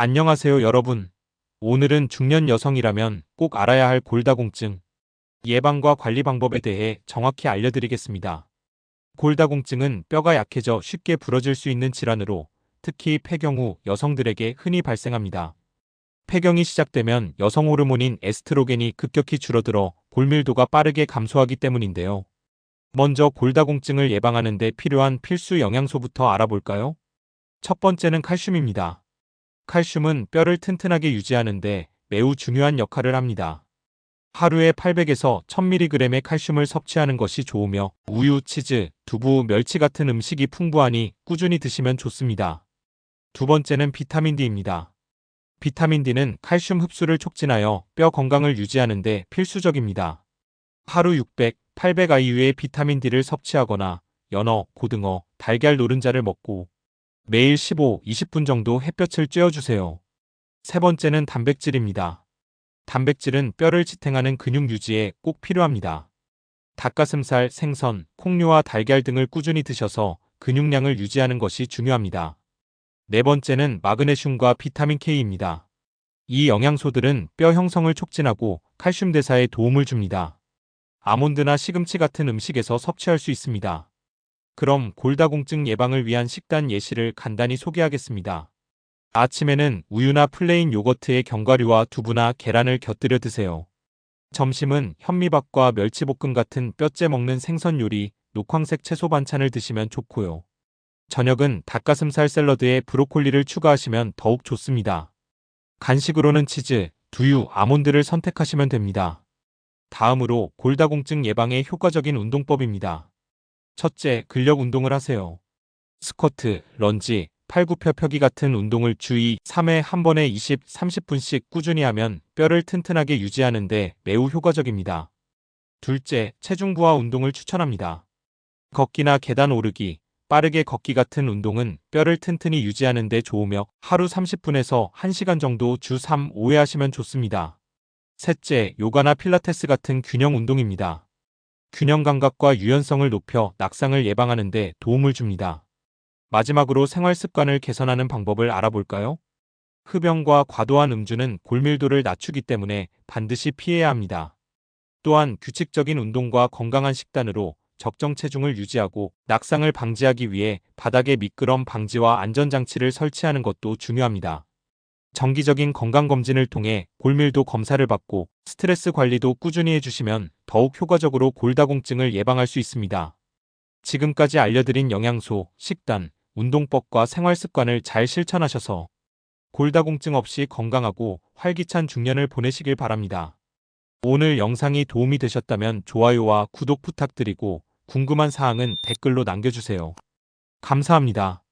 안녕하세요 여러분. 오늘은 중년 여성이라면 꼭 알아야 할 골다공증 예방과 관리 방법에 대해 정확히 알려드리겠습니다. 골다공증은 뼈가 약해져 쉽게 부러질 수 있는 질환으로 특히 폐경 후 여성들에게 흔히 발생합니다. 폐경이 시작되면 여성 호르몬인 에스트로겐이 급격히 줄어들어 골밀도가 빠르게 감소하기 때문인데요. 먼저 골다공증을 예방하는 데 필요한 필수 영양소부터 알아볼까요? 첫 번째는 칼슘입니다. 칼슘은 뼈를 튼튼하게 유지하는데 매우 중요한 역할을 합니다. 하루에 800에서 1000mg의 칼슘을 섭취하는 것이 좋으며 우유, 치즈, 두부, 멸치 같은 음식이 풍부하니 꾸준히 드시면 좋습니다. 두 번째는 비타민 D입니다. 비타민 D는 칼슘 흡수를 촉진하여 뼈 건강을 유지하는 데 필수적입니다. 하루 600, 800IU의 비타민 D를 섭취하거나 연어, 고등어, 달걀 노른자를 먹고 매일 15, 20분 정도 햇볕을 쬐어주세요. 세 번째는 단백질입니다. 단백질은 뼈를 지탱하는 근육 유지에 꼭 필요합니다. 닭가슴살, 생선, 콩류와 달걀 등을 꾸준히 드셔서 근육량을 유지하는 것이 중요합니다. 네 번째는 마그네슘과 비타민 K입니다. 이 영양소들은 뼈 형성을 촉진하고 칼슘 대사에 도움을 줍니다. 아몬드나 시금치 같은 음식에서 섭취할 수 있습니다. 그럼 골다공증 예방을 위한 식단 예시를 간단히 소개하겠습니다. 아침에는 우유나 플레인 요거트에 견과류와 두부나 계란을 곁들여 드세요. 점심은 현미밥과 멸치볶음 같은 뼈째 먹는 생선 요리, 녹황색 채소 반찬을 드시면 좋고요. 저녁은 닭가슴살 샐러드에 브로콜리를 추가하시면 더욱 좋습니다. 간식으로는 치즈, 두유, 아몬드를 선택하시면 됩니다. 다음으로 골다공증 예방에 효과적인 운동법입니다. 첫째, 근력 운동을 하세요. 스쿼트, 런지, 팔굽혀펴기 같은 운동을 주 2, 3회 한 번에 20, 30분씩 꾸준히 하면 뼈를 튼튼하게 유지하는데 매우 효과적입니다. 둘째, 체중 부하 운동을 추천합니다. 걷기나 계단 오르기, 빠르게 걷기 같은 운동은 뼈를 튼튼히 유지하는 데 좋으며 하루 30분에서 1시간 정도 주 3, 5회 하시면 좋습니다. 셋째, 요가나 필라테스 같은 균형 운동입니다. 균형 감각과 유연성을 높여 낙상을 예방하는 데 도움을 줍니다. 마지막으로 생활 습관을 개선하는 방법을 알아볼까요? 흡연과 과도한 음주는 골밀도를 낮추기 때문에 반드시 피해야 합니다. 또한 규칙적인 운동과 건강한 식단으로 적정 체중을 유지하고 낙상을 방지하기 위해 바닥에 미끄럼 방지와 안전장치를 설치하는 것도 중요합니다. 정기적인 건강검진을 통해 골밀도 검사를 받고 스트레스 관리도 꾸준히 해주시면 더욱 효과적으로 골다공증을 예방할 수 있습니다. 지금까지 알려드린 영양소, 식단, 운동법과 생활습관을 잘 실천하셔서 골다공증 없이 건강하고 활기찬 중년을 보내시길 바랍니다. 오늘 영상이 도움이 되셨다면 좋아요와 구독 부탁드리고 궁금한 사항은 댓글로 남겨주세요. 감사합니다.